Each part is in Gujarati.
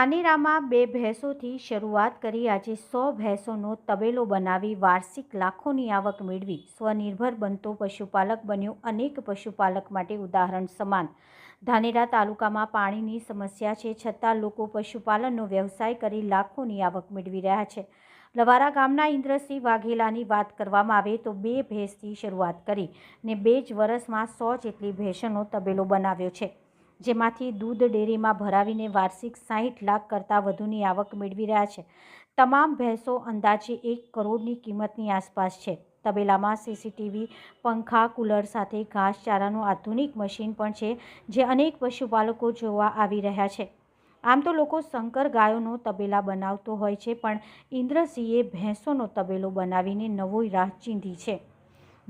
ધાનેરામાં બે ભેંસોથી શરૂઆત કરી આજે સો ભેંસોનો તબેલો બનાવી વાર્ષિક લાખોની આવક મેળવી. સ્વનિર્ભર બનતો પશુપાલક બન્યો. અનેક પશુપાલક માટે ઉદાહરણ સમાન. ધાનેરા તાલુકામાં પાણીની સમસ્યા છે છતાં લોકો પશુપાલનનો વ્યવસાય કરી લાખોની આવક મેળવી રહ્યા છે. લવારા ગામના ઇન્દ્રસિંહ વાઘેલાની વાત કરવામાં આવે તો બે ભેંસથી શરૂઆત કરી ને બે જ વર્ષમાં સો જેટલી ભેંસોનો તબેલો બનાવ્યો છે. જેમાંથી દૂધ ડેરીમાં ભરાવીને વાર્ષિક સાહીઠ લાખ કરતાં વધુની આવક મેળવી રહ્યા છે. તમામ ભેંસો અંદાજે એક કરોડની કિંમતની આસપાસ છે. તબેલામાં સીસીટીવી, પંખા, કુલર સાથે ઘાસચારાનું આધુનિક મશીન પણ છે જે અનેક પશુપાલકો જોવા આવી રહ્યા છે. આમ તો લોકો શંકર ગાયોનો તબેલા બનાવતો હોય છે પણ ઇન્દ્રસિંહે ભેંસોનો તબેલો બનાવીને નવો રાહ ચીંધી છે.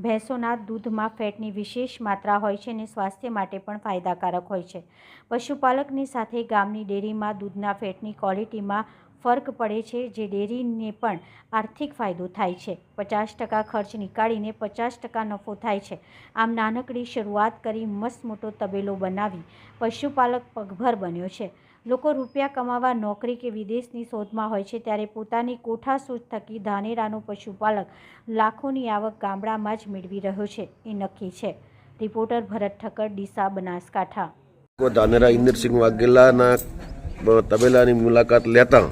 ભેંસોના દૂધમાં ફેટની વિશેષ માત્રા હોય છે અને સ્વાસ્થ્ય માટે પણ ફાયદાકારક હોય છે. પશુપાલકની સાથે ગામની ડેરીમાં દૂધના ફેટની ક્વોલિટીમાં ફરક પડે છે, જે ડેરીને પણ આર્થિક ફાયદો થાય છે. પચાસ ટકા ખર્ચ નીકાળીને પચાસ ટકા નફો થાય છે. આમ નાનકડી શરૂઆત કરી મસ્ત મોટો તબેલો બનાવી પશુપાલક પગભર બન્યો છે. લોકો રૂપિયા કમાવા નોકરી કે વિદેશની શોધમાં હોય છે ત્યારે પોતાની કોઠાસૂઝ થકી ધાનેરાનો પશુપાલક લાખોની આવક ગામડામાં જ મેળવી રહ્યો છે. એ નક્કી છે. રિપોર્ટર ભરત ઠક્કર, ડીસા, બનાસકાંઠા. ધાનેરા ઇન્દ્રસિંહ વાઘેલાના તબેલાની મુલાકાત લેતા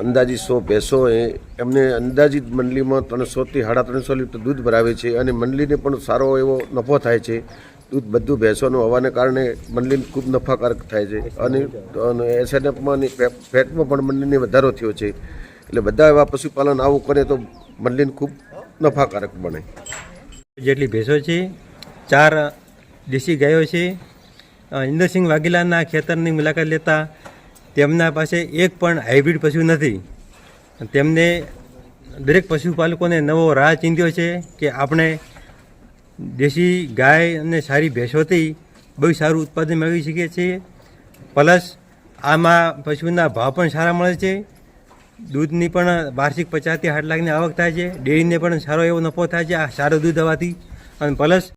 અંદાજિત સો બેસો એ એમને અંદાજિત મંડલીમાં ત્રણસોથી સાડા ત્રણસો લીટર દૂધ ભરાવે છે અને મંડલીને પણ સારો એવો નફો થાય છે. દૂધ બધું ભેંસોનું હોવાને કારણે મંડલીને ખૂબ નફાકારક થાય છે. અને એસએનએફમાં ફેટમાં પણ મંડલીને વધારો થયો છે. એટલે બધા એવા પશુપાલન આવું કરે તો મંડલીને ખૂબ નફાકારક બને. જેટલી ભેંસો છે, ચાર દેશી ગાયો છે. ઇન્દ્રસિંહ વાઘેલાના ખેતરની મુલાકાત લેતા તેમના પાસે એક પણ હાઇબ્રિડ પશુ નથી. તેમને દરેક પશુપાલકોને નવો રાહ ચીંધ્યો છે કે આપણે દેશી ગાય અને સારી ભેંસોથી બહુ સારું ઉત્પાદન મેળવી શકીએ છીએ. પ્લસ આમાં પશુના ભાવ પણ સારા મળે છે. દૂધની પણ વાર્ષિક પચાસથી આઠ લાખની આવક થાય છે. ડેરીને પણ સારો એવો નફો થાય છે. આ સારું દૂધ આવવાથી અને પ્લસ